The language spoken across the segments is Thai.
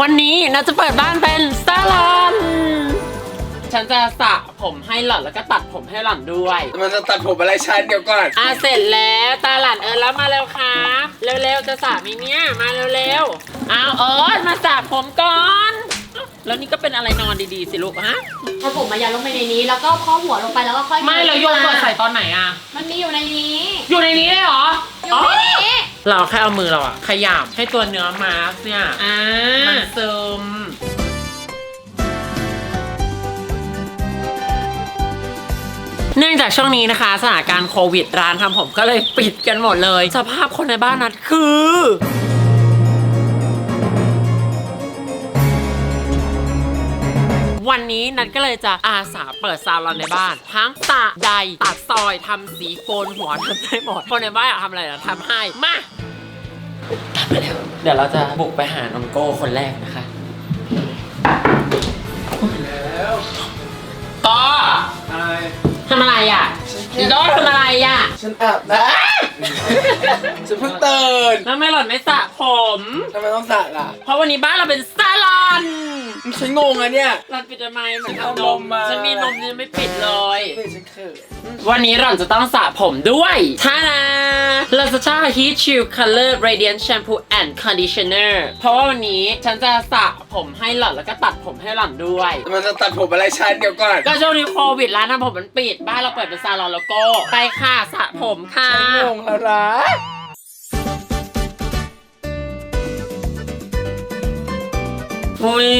วันนี้เราจะเปิดบ้านเป็นซาลอนฉันจะสระผมให้หล่อนแล้วก็ตัดผมให้หล่อนด้วย มันจะตัดผมอะไรฉันเดี๋ยวก่อน อะเสร็จแล้วตาหลานเอิญแล้วมาเร็วครับเร็วๆจะสระไหมีเนี่ยมาเร็วๆเอาเอิญมาสระผมก่อนอ้าวแล้วนี่ก็เป็นอะไรนอนดีๆสิลูกฮะถ้าผมมายัดลงไปในนี้ แล้วก็ข้อหัวลงไปแล้วก็ค่อยไม่เราโยนกดใส่ตอนไหนอะ มันมีอยู่ในนี้ อยู่ในนี้เลยเหรออยู่ในนี้ เราแค่เอามือเราอะขยำให้ตัวเนื้อมาสก์เนี่ยมันซึม เนื่องจากช่วงนี้นะคะ สถานการณ์โควิดร้านทำผมก็เลยปิดกันหมดเลย สภาพคนในบ้านนั้นคือ วันนี้นัทก็เลยจะอาสาเปิดซาลอนในบ้าน ทั้งสระใดตัดซอยทำสีโกนหัวทำได้หมดคนในบ้านอยากทำอะไรเราทำให้มาตามมาเร็วเดี๋ยวเราจะบุกไปหาน้องโก้คนแรกนะคะก็อะไรทำอะไรอะอีโก้ทำอะไรอะฉันอาบน้ำฉันเพิ่งตื่นแล้วไม่หล่อนไม่สระผม ทำไมต้องสระล่ะ เพราะวันนี้บ้านเราเป็นซาลอน ฉันงงอะเนี่ยหล่อนปิดทำไมเหมือนเอาทำนนมมมา ฉันมีนมยังไม่ปิดเลย เฮ้ยฉันเขินวันนี้หล่อนจะต้องสระผมด้วยท่านะ Lazada Heat Shield Color Radiant Shampoo and Conditioner เพราะว่าวันนี้ฉันจะสระผมให้หล่อนแล้วก็ตัดผมให้หล่อนด้วย มันจะตัดผมอะไรฉันเดี๋ยวก่อนก็ช่วงนี้โควิดร้านทำผมมันปิด บ้านเราเปิดเป็นซาลอนแล้วก็ไปค่ะสระผมค่ะฉันงงแล้วนะ อุ้ย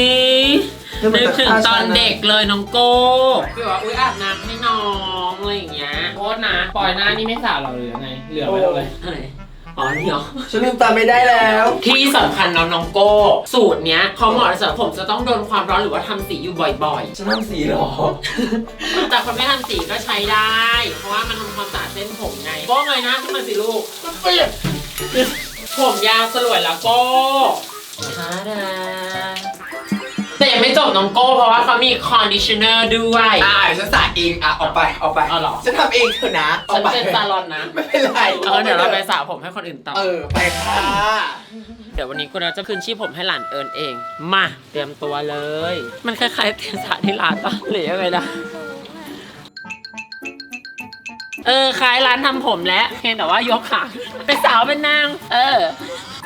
นึกถึงตอนเด็กเลยน้องโก้คือว่าอุ้ยอาบน้ำให้น้องอะไรอย่างเงี้ยโทษนะปล่อยหน้านี่ไม่สระหรอหรือยังไงเหลือไว้เลยอะไรอ๋อนี่เหรอฉันลืมตาไม่ได้แล้ว ที่สำคัญน้องน้องโก้ สูตรเนี้ยเขาเหมาะสำหรับผมจะต้องโดนความร้อนหรือว่าทำสีอยู่บ่อยฉันทำสีหรอๆแต่คนไม่ทำสีก็ใช้ได้ เพราะว่ามันทำความสะอาดเส้นผมไงโก้เงยหน้าขึ้นมาสิลูกก็เปียกผมยาวสลวยแล้วโก้ ทาดาแต่ยังไม่จบน้องโก้เพราะว่าเขามีคอนดิชเนอร์ด้วย อ่าฉันสระเองอะออกไปออกไปเอาเหรอ ฉันทำเองเถอะนะออฉักนไปเป็นซาลอนนะ ไม่เป็นไรเออเดี๋ยวเราไปสระผมให้คนอื่นต่อ เออไปค่ะเดี๋ยววันนี้กูจะคืนชีพผมให้หลานเอิญเอง มาเตรียมตัวเลย มันคล้ายๆเตรียมสระที่ร้านปะหรือยังไงนะ เออคล้ายร้านทำผมแล้วเพียงแต่ว่ายกขาเป็นสาวเป็นนาง เออ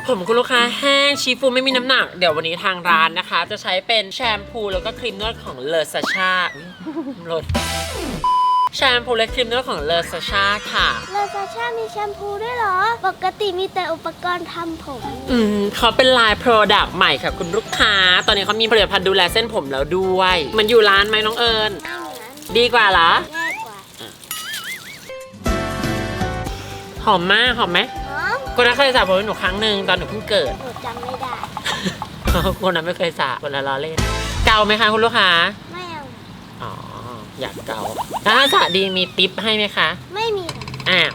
ผมคุณลูกค้าแห้งชีฟูไม่มีน้ำหนัก เดี๋ยววันนี้ทางร้านนะคะ จะใช้เป็นแชมพูแล้วก็ครีมนวดของเลอซาชาลดแชมพูและครีมนวดของเลอซาชาค่ะลาซาชามีแชมพูด้วยเหรอ ปกติมีแต่อุปกรณ์ทำผม อืมเขาเป็นลายโปรดักต์ใหม่ค่ะ คุณลูกค้า ตอนนี้เขามีผลิตภัณฑ์ดูแลเส้นผมแล้วด้วย มันอยู่ร้านไหมน้องเอิญไม่เหมือนดีกว่าเหรอง่ายกว่า หอมมากหอมไหมหอม คนนั้นเคยสระผมให้หนูครั้งหนึ่งตอนหนูเพิ่งเกิด หนูจำไม่ได้ คนนั้นไม่เคยสระคนละล้อเล่น เกาไหมคะคุณลูกค้า ไม่เอา อ๋อ อยากเกาแล้วถ้าสระดีมีติปให้ไหมคะ ไม่มีค่ะอ้าว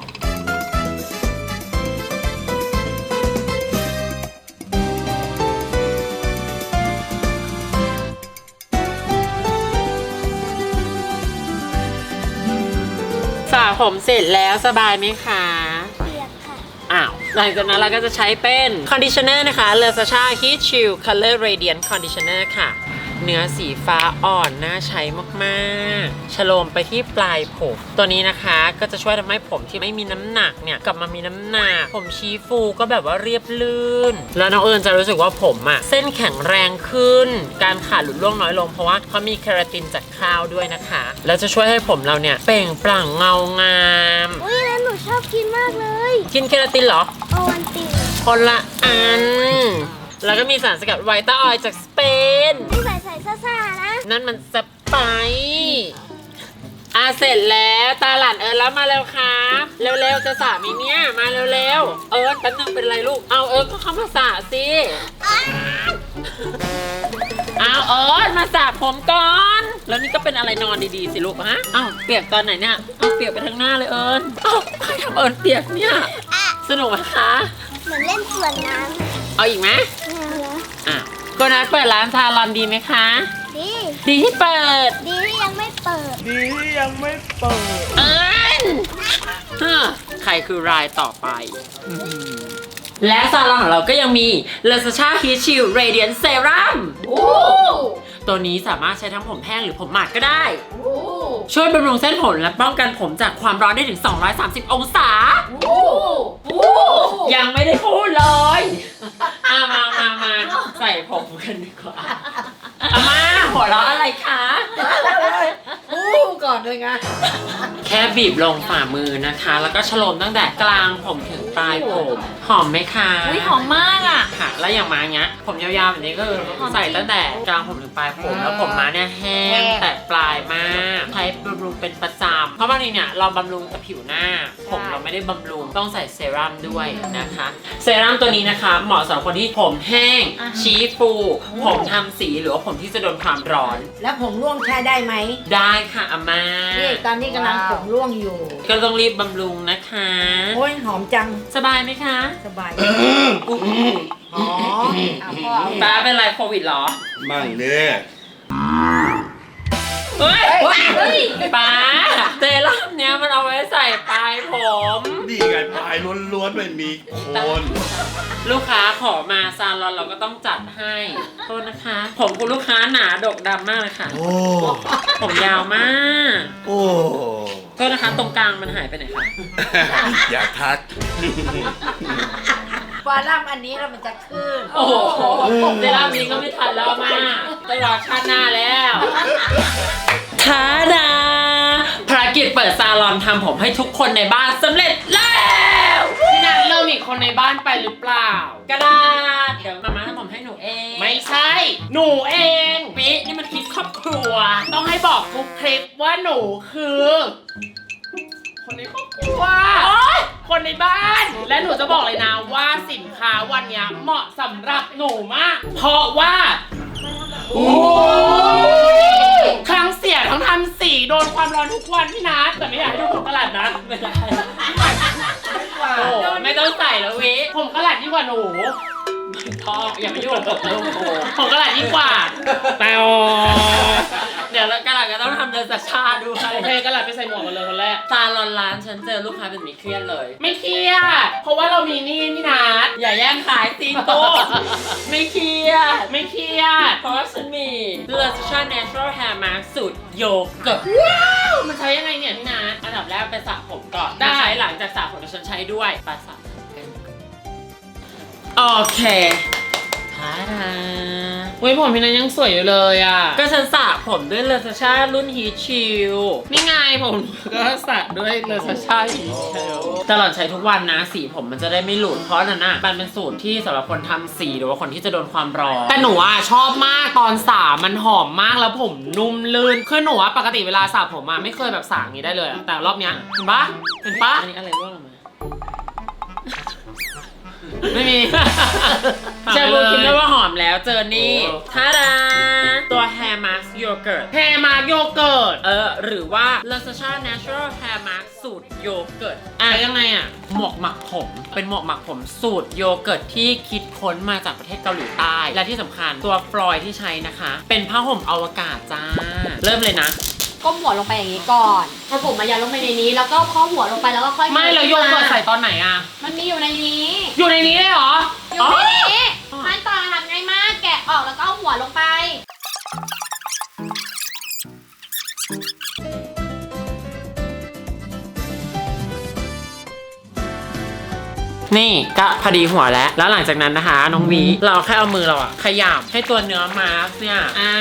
สระผมเสร็จแล้วสบายไหมคะ เปียกค่ะ อ้าว หลังจากนั้นเราก็จะใช้เป็นคอนดิชเนอร์นะคะเลอซาชา Heat Shield Color Radiant Conditioner ค่ะ เนื้อสีฟ้าอ่อนน่าใช้มากๆฉโลมไปที่ปลายผม ตัวนี้นะคะก็จะช่วยทำให้ผมที่ไม่มีน้ำหนักเนี่ย กลับมามีน้ำหนัก ผมชี้ฟูก็แบบว่าเรียบลื่น แล้วน้องเอิญจะรู้สึกว่าผมอะเส้นแข็งแรงขึ้น การขาดหลุดร่วงน้อยลงเพราะว่าเขามีเคราตินจากข้าวด้วยนะคะ แล้วจะช่วยให้ผมเราเนี่ยเปล่งปลั่งเงางามอุ้ย ชอบกินมากเลยกินเคราตินเหรอ โอวันตินคนละอัน แล้วก็มีสารสกัดไวต้าออยล์จากสเปน ที่ใส่ใส่ซ่าๆนะนั่นมันสไปซ์อะเสร็จแล้วตาหลานเอิญแล้วมาเร็วครับเร็วๆจะสระไหมีเนี่ยมาเร็วๆเอิญแป๊บนึงเป็นไรลูกเอาเอิญก็เข้ามาสระสิเอาเอิญมาสระผมก่อน แล้วนี่ก็เป็นอะไรนอนดีๆสิลูกฮะเอ้าเปียกตอนไหนเนี่ยเอาเปียกไปทั้งหน้าเลยเอิญเอ้าใครทำเอิญเปียกเนี่ยสนุกไหมคะ เหมือนเล่นสวนน้เอาอีกไหมำไม่เอาแล้วอะก็นัดเปิดร้านซาลอนดีไหมคะ ดี ดีที่เปิด ดีที่ยังไม่เปิด ดีที่ยังไม่เปิด เอิญฮะใครคือรายต่อไปและซาลอนของเราก็ยังมี l a s a c h a Heat Shield Radiant Serum โอ้ ตัวนี้สามารถใช้ทั้งผมแห้งหรือผมหมาดก็ได้โอ้ช่วยบำรุงเส้นผมและป้องกันผมจากความร้อนได้ถึง 230 องศาโอ้โอ้ยังไม่ได้พูดเลยอามามามาใส่ผมกันดีกว่าอามาหัวเราะอะไรคะอู้ ก่อนเลยไงแค่บีบลงฝ่ามือนะคะ แล้วก็ฉโลมตั้งแต่กลางผมถึงปลายผม หอมไหมคะอุ้ยหอมมากอะ ค่ะ แล้วอย่างมาเงี้ย ผมยาวๆแบบนี้ก็คือหอมจริงใส่ตั้งแต่กลางผมถึงปลายผม แล้วผมมาเนี่ยแห้งแต่ปลายมากใช้บำรุงเป็นประจำเพราะบางทีเนี่ยเราบำรุงแต่ผิวหน้า ผมเราไม่ได้บำรุงต้องใส่เซรั่มด้วยนะคะ เซรั่มตัวนี้นะคะเหมาะสำหรับคนที่ผมแห้งอ่าฮะชี้ฟู ผมทำสีหรือว่าผมที่จะโดนความร้อน แล้วผมร่วงใช้ได้ไหม ได้ค่ะอาม่านี่ตอนนี้กำลังผมร่วงอยู่ ก็ต้องรีบบำรุงนะคะ โอ้ยหอมจัง สบายไหมคะ สบายอุ๊ยหอมเอาพ่อเอาป้าเป็นไรโควิดเหรอ มั่งเนี่ย เฮ้ยเฮ้ยป้าเซรั่มเนี้ยมันเอาไว้ใส่ปลายผม นี่ไงปลายล้วนๆไม่มีโคนลูกค้าขอมาซาลอนเราก็ต้องจัดให้โทษนะคะ ผมคุณลูกค้าหนาดกดำมากเลยค่ะ โอ้ผมยาวมากโอ้โทษนะคะ ตรงกลางมันหายไปไหนคะ อย่าทัก ฟาร่มอันนี้แล้วมันจะขึ้น โอ้โหเซรั่มนี้ก็ไม่ทันแล้วมาต้องรอชาติหน้าแล้วทาดาภารกิจเปิดซาลอนทำผมให้ทุกคนในบ้านสำเร็จแล้วพี่นัทเริ่มอีกคนในบ้านไปหรือเปล่า กระดาษเดี๋ยวมาม่าทำผมให้หนูเอง ไม่ใช่ หนูเองปิ๊นี่มันคิดครอบครัว ต้องให้บอกทุกคลิปว่าหนูคือ คนในครอบครัว คนในบ้าน และหนูจะบอกเลยนะว่าสินค้าวันเนี้ยเหมาะสำหรับหนูมาก เพราะว่าทั้งเสียทั้งทำสีโดนความร้อนทุกวันพี่นัทแต่ไม่อยากให้ดูผมกระหลัดนะไม่ได้โอ้ไม่ต้องใส่แล้ววิผมกระหลัดยิ่งกว่าหนูพ่ออย่ามายุ่งกับผมลูกโอ้ผมกระหลัดยิ่งกว่าแต่โอ เดี๋ยวแล้วกระดาษก็ต้องทำเดินสัชชาด้วยโอเคกระหลัดไปใส่หมวกกันเลยคนแรก ซาลอนร้านฉันเจอลูกค้าเป็นหมีเครียดเลย ไม่เครียด เพราะว่าเรามีนี่พี่นัทอย่าแย่งขายตีนโตะไม่เครียด ไม่เครียด เพราะว่าฉันมีเลือดชา natural hair mask สูตรโยเกิร์ตมันใช้ยังไงเนี่ยพี่นัทอันดับแรกไปสระผมก่อนได้ ใช้หลังจากสระผมเดี๋ยวฉันใช้ด้วยไปสระผมกันโอเค ทาดาเว้ยผมพี่นัทยังสวยอยู่เลยอะ ก็ฉันสระผมด้วยเลซาชารุ่นฮีชิลนี่ไงผมก็สระด้วยเลซาชาอีเชลตลอดใช้ทุกวันนะสีผมมันจะได้ไม่หลุดเพราะนั่นน่ะมันเป็นสูตรที่สำหรับคนทำสีหรือว่าคนที่จะโดนความร้อนแต่หนูอะชอบมากตอนสระมันหอมมากแล้วผมนุ่มลื่นคือหนูอะปกติเวลาสระผมอะไม่เคยแบบสระอย่างนี้ได้เลยอะแต่รอบเนี้ยเห็นปะเห็นปะอันนี้อะไรร่วงออกมา ไม่มีเชฟบูคิดเลได้ยว่าหอมแล้วเจอนี่โอ้ทาดา ตัว hair mask yogurt แพรมาร์กโยเกิร์ตเออ หรือว่า l a s a c h a Natural Hair Mask สูตรโยเกิร์ต อะ ยังไงอะ หมวกหมักผม เป็นหมวกหมักผมสูตรโยเกิร์ตที่คิดค้นมาจากประเทศเกาหลีใต้ และที่สำคัญตัวฟลอยที่ใช้นะคะ เป็นผ้าห่มอวกาศจ้า เริ่มเลยนะ ก้มหัวลงไปอย่างนี้ก่อนเอาผมมายัดลงไปในนี้ แล้วก็ข้อหัวลงไปแล้วก็ค่อยไม่แล้วโยเกิร์ตใส่ตอนไหนอะ มันมีอยู่ในนี้ อยู่ในนี้เลยเหรออยู่ในนี้ขั้นตอนทำง่ายมาก แกะออกแล้วก็เอาหัวลงไป นี่ก็พอดีหัวแล้ว แล้วหลังจากนั้นนะคะ น้องวีเราแค่เอามือเราอะขยับให้ตัวเนื้อมาสก์เนี่ยอ่า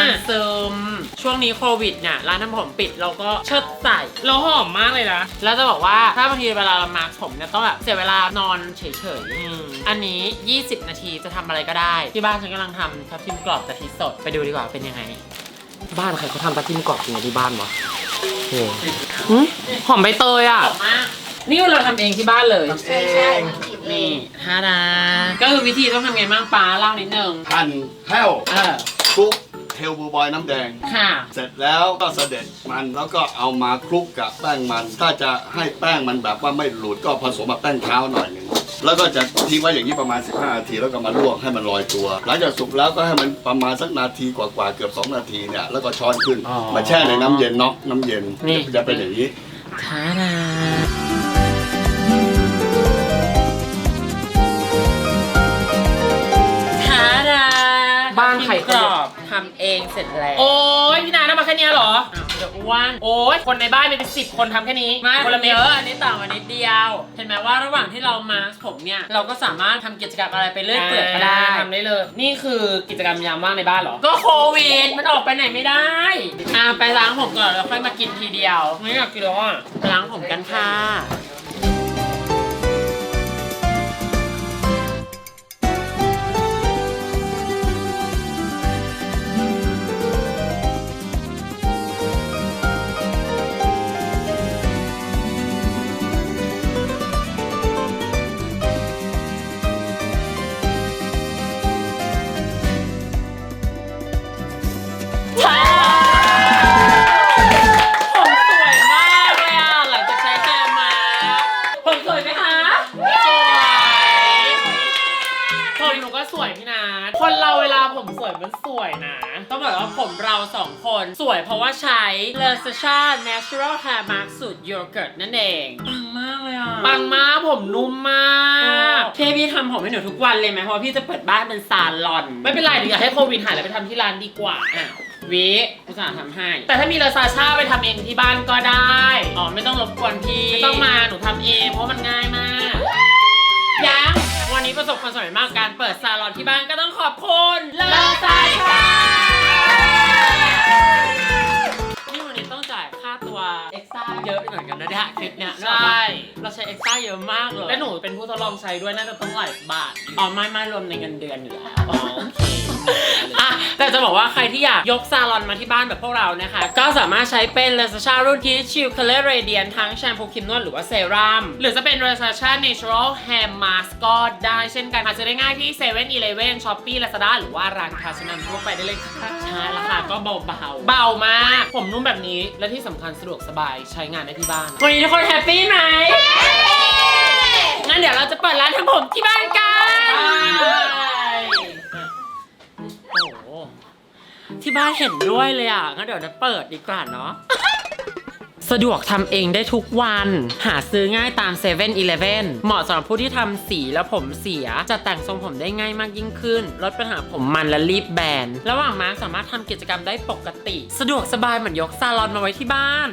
มันซึมช่วงนี้โควิดเนี่ยร้านทำผมปิดเราก็เชิดใส่แล้วหอมมากเลยนะแล้วจะบอกว่าถ้าบางทีเวลาเรามาร์คผมเนี่ยต้องแบบเสียเวลานอนเฉยอืมๆอันนี้ 20 นาทีจะทำอะไรก็ได้ ที่บ้านฉันกำลังทำทับทิมกรอบกะทิสดไปดูดีกว่าเป็นยังไง บ้านใครเขาทำทับทิมกรอบจริงที่บ้านวะโอ้หอมใบเตยอะหอมมาก นี่เราทำเองที่บ้านเลยใช่ใช่นี่ฮาดาก็คือวิธีต้องทำไงบ้างป้าเล่านิดนึงหั่นแห้วเออคลุกเทลบูบอยน้ำแดง ค่ะ เสร็จแล้วก็เสด็จมันแล้วก็เอามาคลุกกับแป้งมัน ถ้าจะให้แป้งมันแบบว่าไม่หลุดก็ผสมกับแป้งเท้าหน่อยหนึ่งแล้วก็จะทิ้งไว้อย่างนี้ประมาณ 15 นาที แล้วก็มาลวกให้มันลอยตัว หลังจากสุกแล้วก็ให้มันประมาณสักนาทีกว่าๆเกือบ 2 นาทีเนี่ยแล้วก็ช้อนขึ้น อ๋อมาแช่ในน้ำเย็นน็อกน้ำเย็นนี่ จะเป็นอย่างนี้ฮาดา องเสร็จแล้วโอ้ยพี่นาทำมาแค่เนี้ยเหรอ อ้าวเดี๋ยวอ้วนโอ้ยคนในบ้านมีเป็นสิบคนทำแค่นี้ไม่คนละเม็เยดอะอันนี้ต่างกันนิดเดียว เห็นไหมว่าระหว่างที่เรามาสก์ผมเนี่ย เราก็สามารถทำกิจกรรมอะไรไปเรื่อยเปื่อยก็ได้ ทำได้เลย นี่คือกิจกรรมยามว่างในบ้านเหรอ ก็โควิดมันออกไปไหนไม่ได้ อ่าไปล้างผมก่อนแล้วค่อยมากินทีเดียว ไม่อยากกินแล้วอะไปล้างผมกันค่ะ มันสวยนะต้องบอกว่าผมเราสองคน สวยเพราะว่าใช้ l e s a c h a Natural Hair Mask สูตรโยเกิร์ตนั่นเองปังมากเลยอะ ปังมากผมนุ่มมากพี่พี่ทำผมให้หนูทุกวันเลยไหมเพราะว่าพี่จะเปิดบ้านเป็นซาลอน ไม่เป็นไรเดี๋ยวอยากให้โควิดหายแล้วไปทำที่ร้านดีกว่าอะวิอุตส่าห์ทำให้ แต่ถ้ามีเลอซาชาไปทำเองที่บ้านก็ได้ อ๋อไม่ต้องรบกวนพี่ ไม่ต้องมาหนูทำเองเพราะมันง่ายมากยังวันนี้ ประสบความสำเร็จมากการเปิดซาลอนที่บ้านก็ต้องขอบคุณเลอซาชานี่วันนี้ต้องจ่ายค่าตัวเอ็กซ์ต้าเยอะเหมือนกันนะเนี่ยคลิปเนี้ยใช่ เราใช้เอ็กซ์ต้าเยอะมากเลย และหนูเป็นผู้ทดลองใช้ด้วยน่าจะต้องหลายบาทอยู่อ๋อไม่ไม่รวมในเงินเดือนอยู่แล้วอ๋อโอเค อะแต่จะบอกว่าใครที่อยากยกซาลอนมาที่บ้านแบบพวกเรานะคะ ก็สามารถใช้เป็นเลสชารุ่นที่ชิลคลเลอร์เรเดียนทั้งแชมพูครีมนวดหรือว่าเซรั่มหรือจะเป็น r e s a c h a Natural Hair Mask ก็ได้เช่นกันหาซื้อได้ง่ายที่7 e เ e ่ e อ Shopee Lazada หรือว่าร้านค้าชั้นนำทั่วไปได้เลยค่ะใช่ราคาก็เบาเบามาก ผมนุ่มแบบนี้และที่สำคัญสะดวกสบายใช้งานได้ที่บ้าน วันนี้ทุกคนแฮปปี้ไหมงั้นเดี๋ยวเราจะเปิดร้านทำผมที่บ้านกัน บ้านเห็นด้วยเลยอะงั้นเดี๋ยวจะเปิดดีกว่าเนาะ สะดวกทำเองได้ทุกวัน หาซื้อง่ายตาม7 e เ e ่ e อเหมาะสำหรับผู้ที่ทำสีและผมเสีย จะแต่งทรงผมได้ง่ายมากยิ่งขึ้น ลดปัญหาผมมันและรีบแบน ระหว่างมาร์กสามารถทำกิจกรรมได้ปกติ สะดวกสบายเหมือนยกซาลอนมาไว้ที่บ้าน